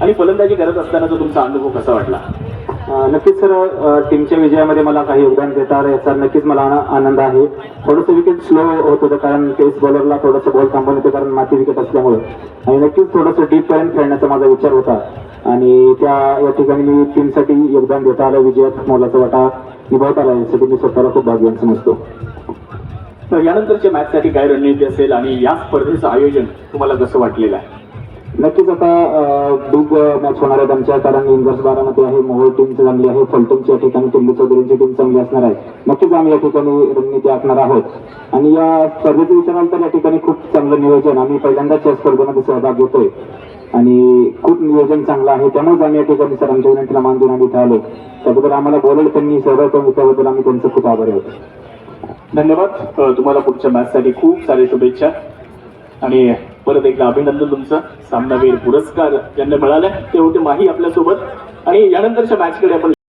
आणि फलंदाजी करत असतानाचा तुमचा अनुभव कसा वाटला? नक्कीच सर टीमच्या विजयामध्ये मला काही योगदान देता आलं याचा नक्कीच मला आन- आनंद आहे. थोडंसं विकेट स्लो होत होतं कारण पेस बॉलरला थोडंसं बॉल थांबवून होतं कारण माती विकेट असल्यामुळे. आणि नक्कीच थोडंसं डीप पर्यंत खेळण्याचा माझा विचार होता. आणि त्या या ठिकाणी मी टीमसाठी योगदान देता आलं विजयात मोलाचा वाटा निभावता आला यासाठी मी स्वतःला खूप भाग्यवान समजतो. तर यानंतरच्या मॅचसाठी काय रणनीती असेल आणि या स्पर्धेचं आयोजन तुम्हाला कसं वाटलेलं आहे? नक्कीच आता मॅच होणार आहेत आमच्या कारण इंदर्स बारामध्ये आहे. मोहोळ टीम चांगली आहे. फलटणची या ठिकाणी दिल्ली चौधरींची टीम चांगली असणार आहे. नक्कीच आम्ही या ठिकाणी रणनीती आखणार आहोत. आणि या स्पर्धेचं विचाराल तर या ठिकाणी खूप चांगलं नियोजन आम्ही पहिल्यांदाच या स्पर्धेमध्ये सहभाग घेतोय. आणि खूप नियोजन चांगलं आहे. त्यामुळेच आम्ही या ठिकाणी सर आमच्या विनंतीला मान देऊन इथे आलो. त्याबद्दल आम्हाला बोलायला त्यांनी सहभाग करून त्याबद्दल आम्ही त्यांचं खूप आभारी आहोत. धन्यवाद. तुम्हाला पुढच्या मॅचसाठी खूप सारे शुभेच्छा. आणि परत एकदा अभिनंदन तुमचं. सामनावीर पुरस्कार ज्यांना मिळाला ते होते माही आपल्यासोबत. आणि यानंतरच्या मॅचकडे आपण